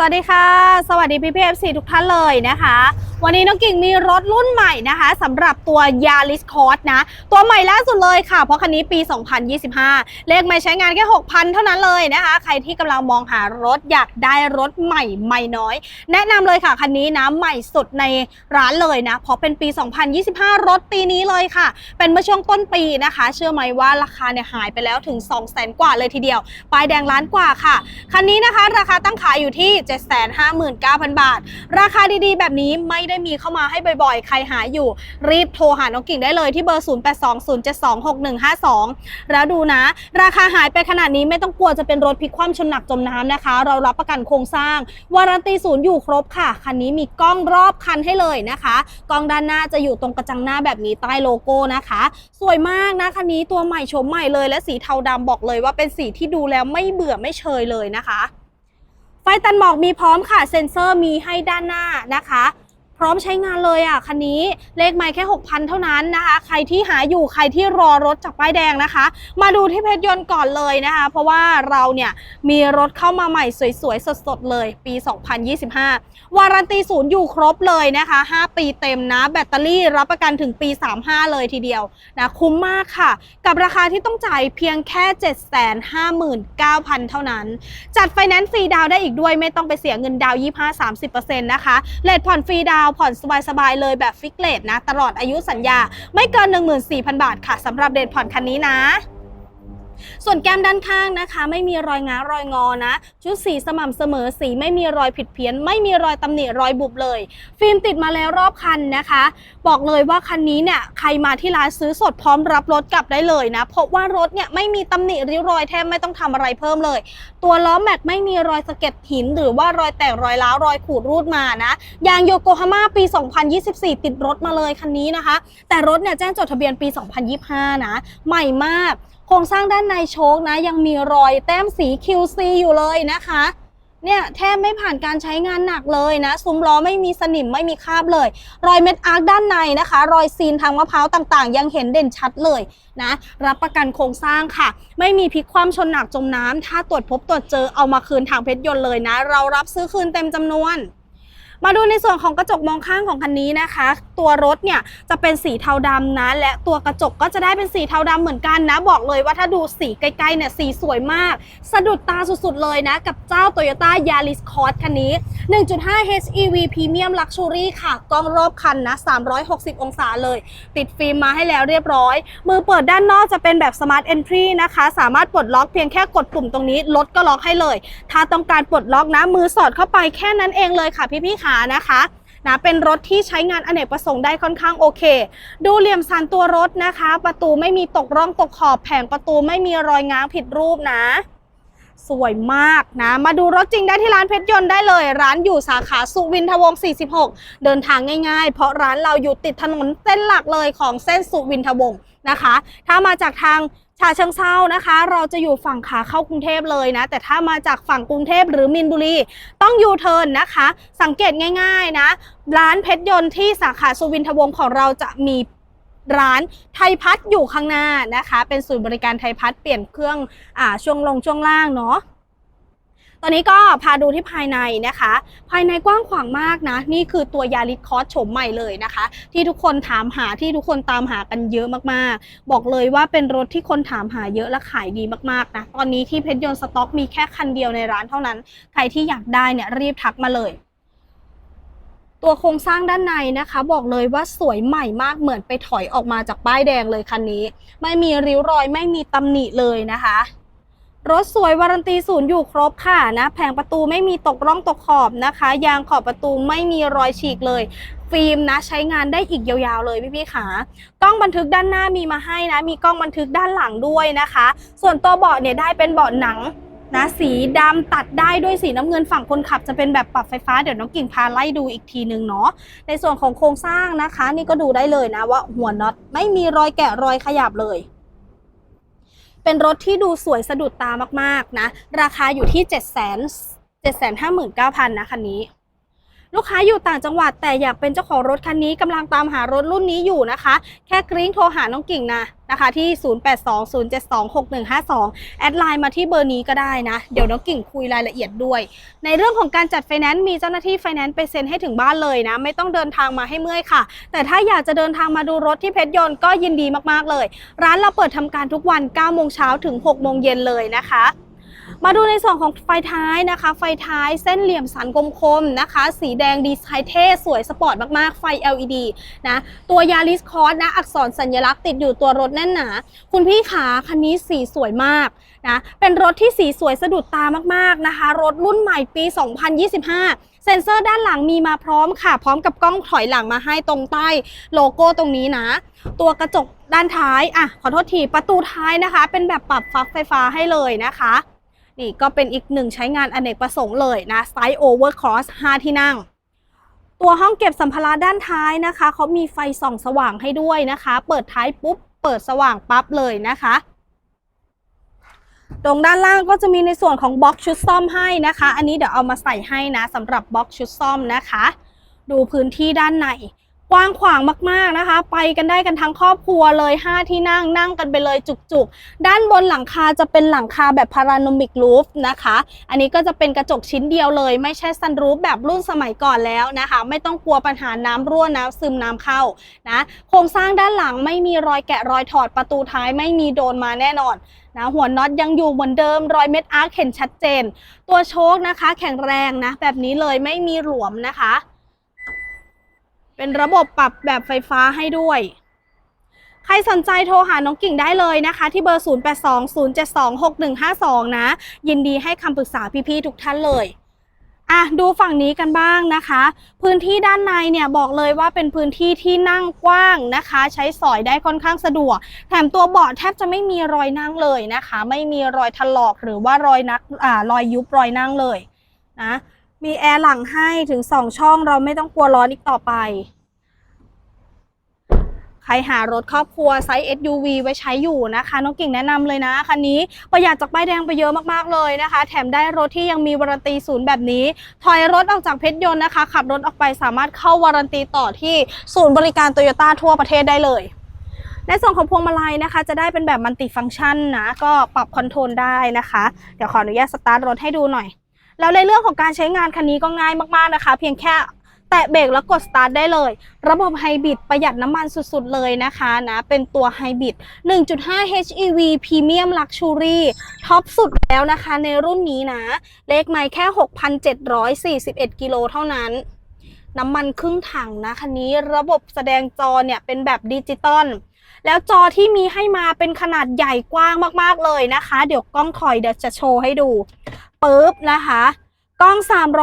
สวัสดีค่ะ สวัสดีพี่พีเอฟซีทุกท่านเลยนะคะ วันนี้น้องกิ่งมีรถรุ่นใหม่นะคะสำหรับตัวยา r i s c o r s นะ ตัวใหม่ล่าสุดเลยค่ะ เพราะคันนี้ปี 2025 เลขไม่ใช้งานแค่ 6,000 เท่านั้นเลยนะคะ ใครที่กำลังมองหารถอยากได้รถใหม่ไม่น้อย แนะนำเลยค่ะ คันนี้นะใหม่สุดในร้านเลยนะ เพราะเป็นปี 2025 รถปีนี้เลยค่ะ เป็นเมื่อช่วงต้นปีนะคะ เชื่อไหมว่าราคาเนี่ยหายไปแล้วถึง 200,000กว่าเลยทีเดียวป้ายแดงล้านกว่าค่ะ คันนี้นะคะ ราคาตั้งขายอยู่ที่ 759,000 บาท ราคาดีๆ แบบนี้ไม่ได้มีเข้ามาให้บ่อยๆ ใครหาอยู่ รีบโทรหาน้องกิ่งได้เลยที่เบอร์ 0820726152 แล้วดูนะ ราคาหายไปขนาดนี้ไม่ต้องกลัวจะเป็นรถพลิกคว่ำชนหนักจมน้ำนะคะ เรารับประกันโครงสร้าง วารันตีศูนย์อยู่ครบค่ะ คันนี้มีกล้องรอบคันให้เลยนะคะ กล้องด้านหน้าจะอยู่ตรงกระจังหน้าแบบนี้ใต้โลโก้นะคะ สวยมากนะคันนี้ตัวใหม่โฉมใหม่เลย และสีเทาดำบอกเลยว่าเป็นสีที่ดูแล้วไม่เบื่อไม่เชยเลยนะคะไฟตันหมอกมีพร้อมค่ะ เซ็นเซอร์มีให้ด้านหน้านะคะ พร้อมใช้งานเลยอะคันนี้เลขไม่แค่ 6,000 เท่านั้นนะคะ ใครที่หาอยู่ใครที่รอรถจากป้ายแดงนะคะ มาดูที่เพชรยนต์ก่อนเลยนะคะ เพราะว่าเราเนี่ยมีรถเข้ามาใหม่สวยๆ สดๆ เลยปี 2025 วารันตีศูนย์อยู่ครบเลยนะคะ 5 ปีเต็มนะ แบตเตอรี่รับประกันถึงปี 35 เลยทีเดียวนะคุ้มมากค่ะ กับราคาที่ต้องจ่ายเพียงแค่ 759,000 เท่านั้น จัดไฟแนนซ์ฟรีดาวได้อีกด้วยไม่ต้องไปเสียเงินดาวน์25-30%นะคะเลทผ่อนฟรีดาวาผ่อนสบายๆเลยแบบฟิกเลทนะ ตลอดอายุสัญญาไม่เกิน 14,000 บาทค่ะสำหรับเดทผ่อนคันนี้นะ ส่วนแก้มด้านข้างนะคะ ไม่มีรอยง้ารอยงอนะ ชุดสีสม่ำเสมอสีไม่มีรอยผิดเพี้ยน ไม่มีรอยตำหนิรอยบุบเลย ฟิล์มติดมาแล้วรอบคันนะคะ บอกเลยว่าคันนี้เนี่ยใครมาที่ร้านซื้อสดพร้อมรับรถกลับได้เลยนะเพราะว่ารถเนี่ยไม่มีตำหนิริ้วรอยแทบไม่ต้องทำอะไรเพิ่มเลย ตัวล้อแม็กไม่มีรอยสะเก็ดหิน หรือว่ารอยแตกรอยร้าวรอยขูดรูดมานะยางโยโกฮาม่าปี 2024 ติดรถมาเลยคันนี้นะคะ แต่รถเนี่ยแจ้งจดทะเบียนปี 2025 นะ ใหม่มาก โครงสร้างด้านในโชคนะ ยังมีรอยแต้มสี QC อยู่เลยนะคะ เนี่ยแทบไม่ผ่านการใช้งานหนักเลยนะ ซุ้มล้อไม่มีสนิมไม่มีคราบเลย รอยเม็ดอาร์คด้านในนะคะ รอยซีนทางมะพร้าวต่างๆ ยังเห็นเด่นชัดเลยนะ รับประกันโครงสร้างค่ะ ไม่มีพลิกคว่ำชนหนักจมน้ำถ้าตรวจพบตรวจเจอเอามาคืนทางเพชรยนต์เลยนะ เรารับซื้อคืนเต็มจำนวน มาดูในส่วนของกระจกมองข้างของคันนี้นะคะ ตัวรถเนี่ยจะเป็นสีเทาดำนะและตัวกระจกก็จะได้เป็นสีเทาดำเหมือนกันนะ บอกเลยว่าถ้าดูสีใกล้ๆเนี่ยสีสวยมาก สะดุดตาสุดๆเลยนะ กับเจ้า Toyota Yaris Cross คันนี้ 1.5 HEV Premium Luxury ค่ะ กล้องรอบคันนะ 360 องศาเลย ติดฟิล์มมาให้แล้วเรียบร้อย มือเปิดด้านนอกจะเป็นแบบ Smart Entry นะคะ สามารถปลดล็อกเพียงแค่กดปุ่มตรงนี้รถก็ล็อกให้เลย ถ้าต้องการปลดล็อกนะมือสอดเข้าไปแค่นั้นเองเลยค่ะพี่ๆขานะคะนะเป็นรถที่ใช้งานอเนกประสงค์ได้ค่อนข้างโอเค ดูเหลี่ยมสันตัวรถนะคะ ประตูไม่มีตกร่องตกขอบแผงประตูไม่มีรอยง้างผิดรูปนะ สวยมากนะ มาดูรถจริงได้ที่ร้านเพชรยนต์ได้เลย ร้านอยู่สาขาสุวินทวงศ์46 เดินทางง่ายๆ เพราะร้านเราอยู่ติดถนนเส้นหลักเลยของเส้นสุวินทวงศ์นะคะ ถ้ามาจากทางชาเชิงเซานะคะ เราจะอยู่ฝั่งขาเข้ากรุงเทพเลยนะ แต่ถ้ามาจากฝั่งกรุงเทพหรือมินบุรี ต้องยูเทิร์นนะคะ สังเกตง่าย ๆนะ ร้านเพชรยนต์ที่สาขาสุวินทวงศ์ของเราจะมี ร้านไทยพัฒอยู่ข้างหน้านะคะ เป็นศูนย์บริการไทยพัฒเปลี่ยนเครื่องอ่าช่วงลงช่วงล่างเนาะตอนนี้ก็พาดูที่ภายในนะคะ ภายในกว้างขวางมากนะ นี่คือตัวยาริสคอสโฉมใหม่เลยนะคะ ที่ทุกคนถามหาที่ทุกคนตามหากันเยอะมากๆ บอกเลยว่าเป็นรถที่คนถามหาเยอะและขายดีมากๆนะ ตอนนี้ที่เพชรยนต์สต็อกมีแค่คันเดียวในร้านเท่านั้น ใครที่อยากได้เนี่ยรีบทักมาเลย ตัวโครงสร้างด้านในนะคะ บอกเลยว่าสวยใหม่มากเหมือนไปถอยออกมาจากป้ายแดงเลยคันนี้ ไม่มีริ้วรอยไม่มีตำหนิเลยนะคะ รถสวยวารันตีศูนย์อยู่ครบค่ะนะ แผงประตูไม่มีตกร่องตกขอบนะคะ ยางขอบประตูไม่มีรอยฉีกเลย ฟิล์มนะใช้งานได้อีกยาวๆเลยพี่ๆขากล้องบันทึกด้านหน้ามีมาให้นะ มีกล้องบันทึกด้านหลังด้วยนะคะ ส่วนตัวเบาะเนี่ยได้เป็นเบาะหนัง นะสีดำตัดได้ด้วยสีน้ำเงินฝั่งคนขับจะเป็นแบบปรับไฟฟ้าเดี๋ยวน้องกิ่งพาไล่ดูอีกทีนึงเนาะในส่วนของโครงสร้างนะคะ นี่ก็ดูได้เลยนะว่าหัวน็อตไม่มีรอยแกะรอยขยับเลย เป็นรถที่ดูสวยสะดุดตามากๆนะ ราคาอยู่ที่ 7 7 5 9 0 0 0นะคันนี้ ลูกค้าอยู่ต่างจังหวัดแต่อยากเป็นเจ้าของรถคันนี้กำลังตามหารถรุ่นนี้อยู่นะคะ แค่กริ้งโทรหาน้องกิ่งนะนะคะที่ 0820726152 แอดไลน์มาที่เบอร์นี้ก็ได้นะ เดี๋ยวน้องกิ่งคุยรายละเอียดด้วย ในเรื่องของการจัดไฟแนนซ์มีเจ้าหน้าที่ไฟแนนซ์ไปเซ็นให้ถึงบ้านเลยนะ ไม่ต้องเดินทางมาให้เมื่อยค่ะ แต่ถ้าอยากจะเดินทางมาดูรถที่เพชรยนต์ก็ยินดีมากๆเลย ร้านเราเปิดทำการทุกวัน9โมงเช้าถึง6โมงเย็นเลยนะคะ มาดูในส่วนของไฟท้ายนะคะ ไฟท้ายเส้นเหลี่ยมสันกลมคมนะคะ สีแดงดีไซน์เท่สวยสปอร์ตมากๆ ไฟ LED นะ ตัวยาริสคอร์สนะ อักษรสัญลักษณ์ติดอยู่ตัวรถแน่นหนา คุณพี่ขาคันนี้สีสวยมากนะ เป็นรถที่สีสวยสะดุดตามากๆนะคะ รถรุ่นใหม่ปี 2025 เซ็นเซอร์ด้านหลังมีมาพร้อมค่ะ พร้อมกับกล้องถอยหลังมาให้ตรงใต้โลโก้ตรงนี้นะ ตัวกระจกด้านท้าย อะ ขอโทษที ประตูท้ายนะคะ เป็นแบบปรับฟักไฟฟ้าให้เลยนะคะ นี่ก็เป็นอีกหนึ่งใช้งานอเนกประสงค์เลยนะไซส์โอเวอร์คอส5ที่นั่ง ตัวห้องเก็บสัมภาระด้านท้ายนะคะเขามีไฟส่องสว่างให้ด้วยนะคะ เปิดท้ายปุ๊บ เปิดสว่างปั๊บเลยนะคะ ตรงด้านล่างก็จะมีในส่วนของบล็อกชุดซ่อมให้นะคะ อันนี้เดี๋ยวเอามาใส่ให้นะสำหรับบล็อกชุดซ่อมนะคะ ดูพื้นที่ด้านใน กว้างขวางมากๆนะคะ ไปกันได้กันทั้งครอบครัวเลย5ที่นั่งนั่งกันไปเลยจุกๆ ด้านบนหลังคาจะเป็นหลังคาแบบพาราโนมิกรูฟนะคะ อันนี้ก็จะเป็นกระจกชิ้นเดียวเลย ไม่ใช่ซันรูฟแบบรุ่นสมัยก่อนแล้วนะคะ ไม่ต้องกลัวปัญหาน้ำรั่วน้ำซึมน้ำเข้านะโครงสร้างด้านหลังไม่มีรอยแกะรอยถอดประตูท้ายไม่มีโดนมาแน่นอนนะหัวน็อตยังอยู่เหมือนเดิมรอยเม็ดอาร์คเห็นชัดเจน ตัวโชคนะคะ แข็งแรงนะแบบนี้เลยไม่มีหลวมนะคะ เป็นระบบปรับแบบไฟฟ้าให้ด้วย ใครสนใจโทรหาน้องกิ่งได้เลยนะคะ ที่เบอร์ 0820726152 นะ ยินดีให้คำปรึกษาพี่ๆทุกท่านเลยอะดูฝั่งนี้กันบ้างนะคะ พื้นที่ด้านในเนี่ยบอกเลยว่าเป็นพื้นที่ที่นั่งกว้างนะคะ ใช้สอยได้ค่อนข้างสะดวก แถมตัวเบาะแทบจะไม่มีรอยนั่งเลยนะคะ ไม่มีรอยถลอกหรือว่ารอยนักอ่ารอยยุบรอยนั่งเลยนะ มีแอร์หลังให้ถึง2ช่องเราไม่ต้องกลัวร้อนอีกต่อไป ใครหารถครอบครัวไซส์ SUV ไว้ใช้อยู่นะคะ น้องกิ่งแนะนำเลยนะ คันนี้ประหยัดจากป้ายแดงไปเยอะมากๆเลยนะคะ แถมได้รถที่ยังมีวารันตีศูนย์แบบนี้ ถอยรถออกจากเพชรยนต์นะคะ ขับรถออกไปสามารถเข้าวารันตีต่อที่ศูนย์บริการโตโยต้าทั่วประเทศได้เลยในส่วนของพวงมาลัยนะคะ จะได้เป็นแบบมัลติฟังก์ชันนะ ก็ปรับคอนโทรลได้นะคะ เดี๋ยวขออนุญาตสตาร์ทรถให้ดูหน่อย แล้วในเรื่องของการใช้งานคันนี้ก็ง่ายมากๆนะคะ เพียงแค่แตะเบรกแล้วกดสตาร์ทได้เลย ระบบไฮบริดประหยัดน้ำมันสุดๆเลยนะคะนะเป็นตัวไฮบริด1.5 HEV Premium Luxury ท็อปสุดแล้วนะคะในรุ่นนี้นะ เลขไม่แค่ 6,741 กิโลเท่านั้น น้ำมันครึ่งถังนะคันนี้ระบบแสดงจอเนี่ยเป็นแบบดิจิตอล แล้วจอที่มีให้มาเป็นขนาดใหญ่กว้างมากๆเลยนะคะ เดี๋ยวกล้องถอยเดี๋ยวจะโชว์ให้ดูปึ๊บนะคะ กล้อง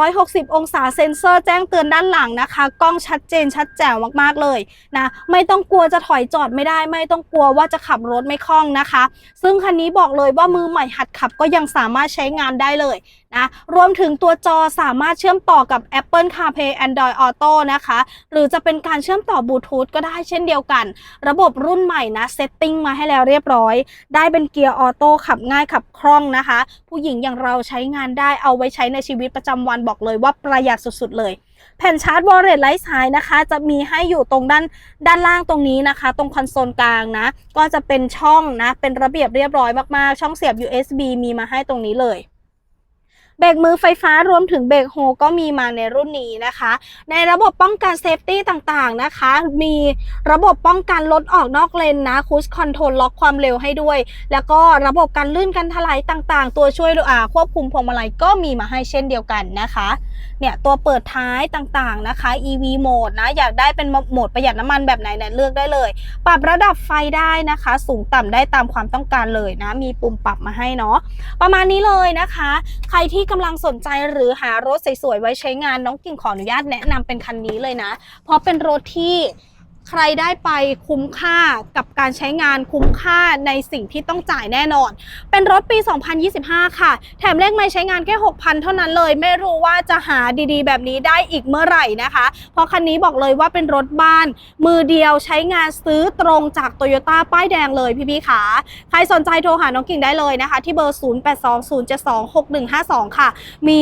360 องศาเซ็นเซอร์แจ้งเตือนด้านหลังนะคะ กล้องชัดเจนชัดแจ๋วมากๆเลยนะ ไม่ต้องกลัวจะถอยจอดไม่ได้ ไม่ต้องกลัวว่าจะขับรถไม่คล่องนะคะ ซึ่งคันนี้บอกเลยว่ามือใหม่หัดขับก็ยังสามารถใช้งานได้เลยนะรวมถึงตัวจอสามารถเชื่อมต่อกับ Apple CarPlay Android Auto นะคะ หรือจะเป็นการเชื่อมต่อบลูทูธก็ได้เช่นเดียวกัน ระบบรุ่นใหม่นะเซตติ้งมาให้แล้วเรียบร้อย ได้เป็นเกียร์ออโต้ขับง่ายขับคล่องนะคะ ผู้หญิงอย่างเราใช้งานได้เอาไว้ใช้ในชีวิตประจำวันบอกเลยว่าประหยัดสุดๆเลย แผ่นชาร์จวอลเล็ตไร้สายนะคะ จะมีให้อยู่ตรงด้านด้านล่างตรงนี้นะคะ ตรงคอนโซลกลางนะ ก็จะเป็นช่องนะ เป็นระเบียบเรียบร้อยมากๆ ช่องเสียบ USB มีมาให้ตรงนี้เลย เบรกมือไฟฟ้ารวมถึงเบรกโฮก็มีมาในรุ่นนี้นะคะ ในระบบป้องกันเซฟตี้ต่างๆนะคะ มีระบบป้องกันรถออกนอกเลนนะคูสคอนโทรลล็อกความเร็วให้ด้วย แล้วก็ระบบการลื่นกันถลายต่างๆ ตัวช่วยอ่าควบคุมพวงมาลัยก็มีมาให้เช่นเดียวกันนะคะเนี่ยตัวเปิดท้ายต่างๆนะคะ EV โหมดนะอยากได้เป็นโหมดประหยัดน้ำมันแบบไหนเนี่ยเลือกได้เลย ปรับระดับไฟได้นะคะ สูงต่ำได้ตามความต้องการเลยนะ มีปุ่มปรับมาให้เนาะประมาณนี้เลยนะคะ ใครที่กำลังสนใจหรือหารถสวยๆไว้ใช้งานน้องกิ่งขออนุญาตแนะนำเป็นคันนี้เลยนะ เพราะเป็นรถที่ ใครได้ไปคุ้มค่ากับการใช้งานคุ้มค่าในสิ่งที่ต้องจ่ายแน่นอน เป็นรถปี 2025 ค่ะ แถมเลขไม่ใช้งานแค่ 6,000 เท่านั้นเลย ไม่รู้ว่าจะหาดีๆ แบบนี้ได้อีกเมื่อไหร่นะคะ เพราะคันนี้บอกเลยว่าเป็นรถบ้าน มือเดียวใช้งานซื้อตรงจากโตโยต้าป้ายแดงเลยพี่ๆค่ะ ใครสนใจโทรหาน้องกิ่งได้เลยนะคะ ที่เบอร์ 0820726152 ค่ะ มี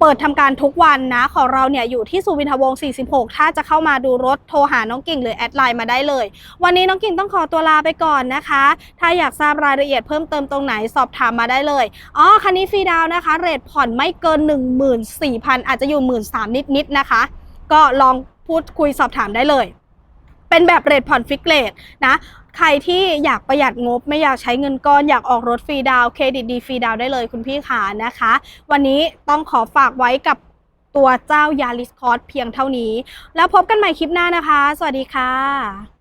เปิดทำการทุกวันนะ ของเราเนี่ยอยู่ที่สุวินทวงศ์46 ถ้าจะเข้ามาดูรถโทรหาน้องกิ่งหรือแอดไลน์มาได้เลย วันนี้น้องกิ่งต้องขอตัวลาไปก่อนนะคะ ถ้าอยากทราบรายละเอียดเพิ่มเติมตรงไหนสอบถามมาได้เลยอ๋อคันนี้ฟรีดาวน์นะคะ เรทผ่อนไม่เกิน 14,000 อาจจะอยู่ 13,000นิดๆนะคะ ก็ลองพูดคุยสอบถามได้เลย เป็นแบบเรทผ่อนฟิกเรทนะใครที่อยากประหยัดงบไม่อยากใช้เงินก้อน อยากออกรถฟรีดาวเครดิตดีฟรีดาวได้เลยคุณพี่ขานะคะ วันนี้ต้องขอฝากไว้กับตัวเจ้ายาริสคอร์สเพียงเท่านี้ แล้วพบกันใหม่คลิปหน้านะคะ สวัสดีค่ะ